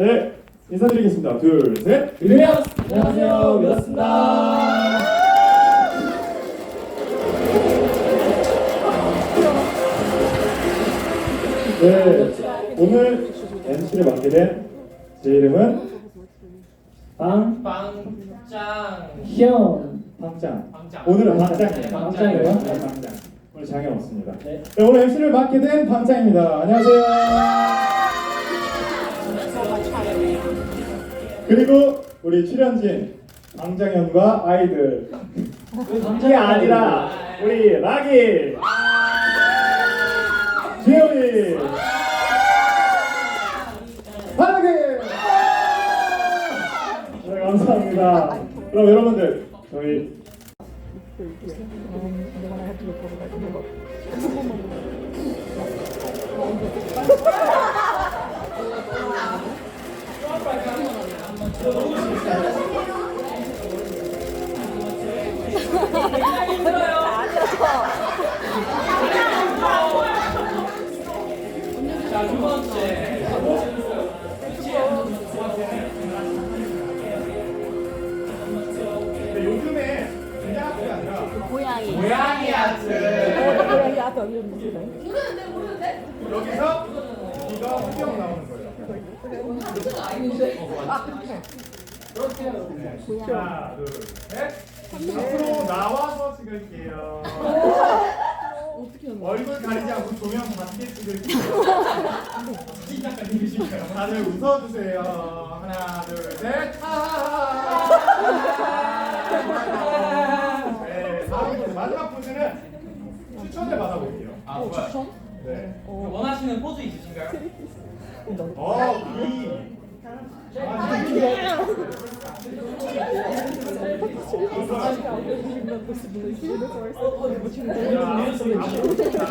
네, 인사드리겠습니다. 둘, 셋. 유리면 안녕하세요 미었습니다. 네, 오늘 MC를 맡게 된 제 이름은 빵 빵짱 형. 빵짱 오늘은 방짱이에요. 네, 방짱이에요? 네, 방짱. 오늘 장애 없습니다. 네. 네, 오늘 MC를 맡게 된 방짱입니다. 안녕하세요. 그리고 우리 출연진 방장현과 아이들. 이게 아니라 우리 라기 지현이. 하나기 네 감사합니다. 그럼 여러분들 저희 고양이. 아트. 고양이 아까 이름 무슨 여기서 이가 환경 나오는 거예요 앞으로 나와서 찍을게요 얼굴 가리지 않고 조명 밖에 찍을게요 다들 웃어주세요 하나 둘셋 네,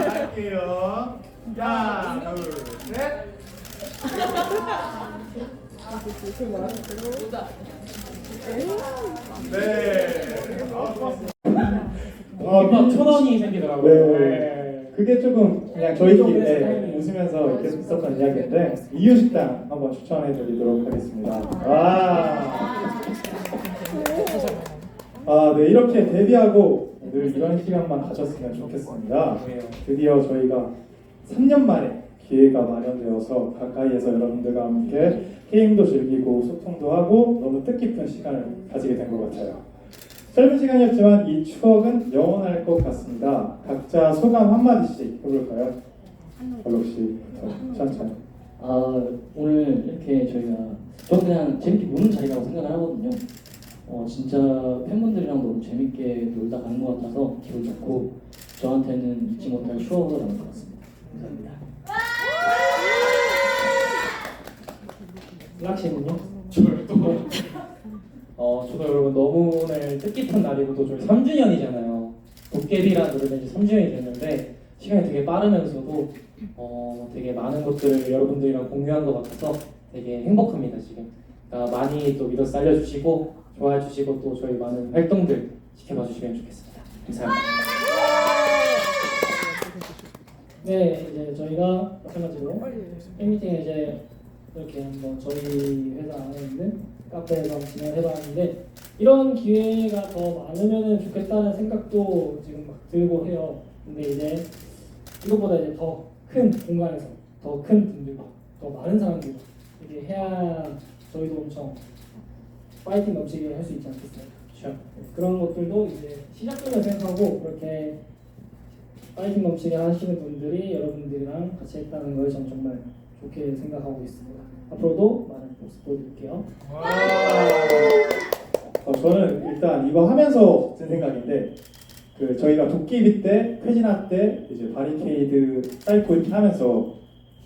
할게요. 하나, 둘, 셋. 네. 아, 좋았습니다. 김밥 천 원이 생기더라고요. 네. 그게 조금 그냥 저희끼리 네, 웃으면서 계속 있었던 이야기인데 이유식당 한번 추천해 드리도록 하겠습니다. 와. 아, 네 이렇게 데뷔하고 늘 이런 시간만 가졌으면 좋겠습니다. 드디어 저희가 3년 만에 기회가 마련되어서 가까이에서 여러분들과 함께 게임도 즐기고 소통도 하고 너무 뜻깊은 시간을 가지게 된 것 같아요. 짧은 시간이었지만 이 추억은 영원할 것 같습니다. 각자 소감 한마디씩 해볼까요? 얼록 씨부터 천천히. 아 오늘 이렇게 저희가 저 그냥 재밌게 노는 자리라고 생각을 하거든요. 어 진짜 팬분들이랑 너무 재밌게 놀다 가는 것 같아서 기분 좋고 저한테는 잊지 못할 추억으로 남을 것 같습니다. 감사합니다. 락시는요? 저를 또 어, 저도 여러분 너무 오늘 뜻깊은 날이고 또 저희 3주년이잖아요. 도깨비라는 노래가 이제 3주년이 됐는데 시간이 되게 빠르면서도 어, 되게 많은 것들을 여러분들이랑 공유한 것 같아서 되게 행복합니다 지금. 그러니까 많이 또 믿어서 알려주시고 좋아해 주시고 또 저희 많은 활동들 지켜봐 주시면 좋겠습니다. 감사합니다. 네, 이제 저희가 마찬가지로 팬미팅을 이제 이렇게 한번 저희 회사 안에 있는 카페에서 한번 진행해봤는데 이런 기회가 더 많으면 좋겠다는 생각도 지금 막 들고 해요. 근데 이제 이것보다 이제 더 큰 공간에서 더 큰 분들과 더 많은 사람들과 이렇게 해야 저희도 엄청 파이팅 넘치게 할 수 있지 않겠어요? 그렇죠. 그런 것들도 이제 시작점을 생각하고 그렇게 파이팅 넘치게 하시는 분들이 여러분들이랑 같이 했다는 걸 저는 정말 좋게 생각하고 있습니다. 앞으로도 많은 모습 보여드릴게요. 어, 저는 일단 이거 하면서 든 생각인데 그 저희가 도깨비 때, 페지나 때 이제 바리케이드 쌓고 이렇게 하면서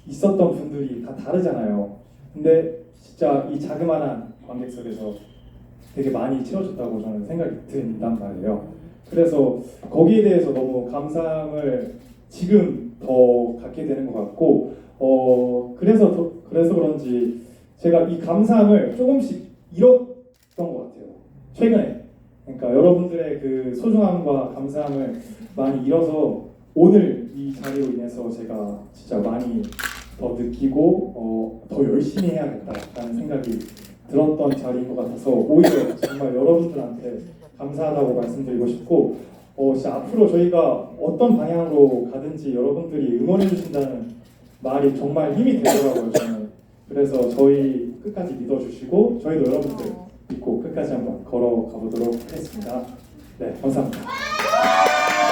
있었던 분들이 다 다르잖아요. 근데 진짜 이 자그마한 관객석에서 되게 많이 채워줬다고 저는 생각이 든단 말이에요. 그래서 거기에 대해서 너무 감사함을 지금 더 갖게 되는 것 같고, 어 그래서 더- 그래서 그런지 제가 이 감사함을 조금씩 잃었던 것 같아요. 최근에. 그러니까 여러분들의 그 소중함과 감사함을 많이 잃어서 오늘 이 자리로 인해서 제가 진짜 많이 더 느끼고 어, 더 열심히 해야겠다라는 생각이 들었던 자리인 것 같아서 오히려 정말 여러분들한테 감사하다고 말씀드리고 싶고 어, 진짜 앞으로 저희가 어떤 방향으로 가든지 여러분들이 응원해 주신다는 말이 정말 힘이 되더라고요 저는. 그래서 저희 끝까지 믿어주시고 저희도 여러분들 믿고 끝까지 한번 걸어가 보도록 하겠습니다. 네 감사합니다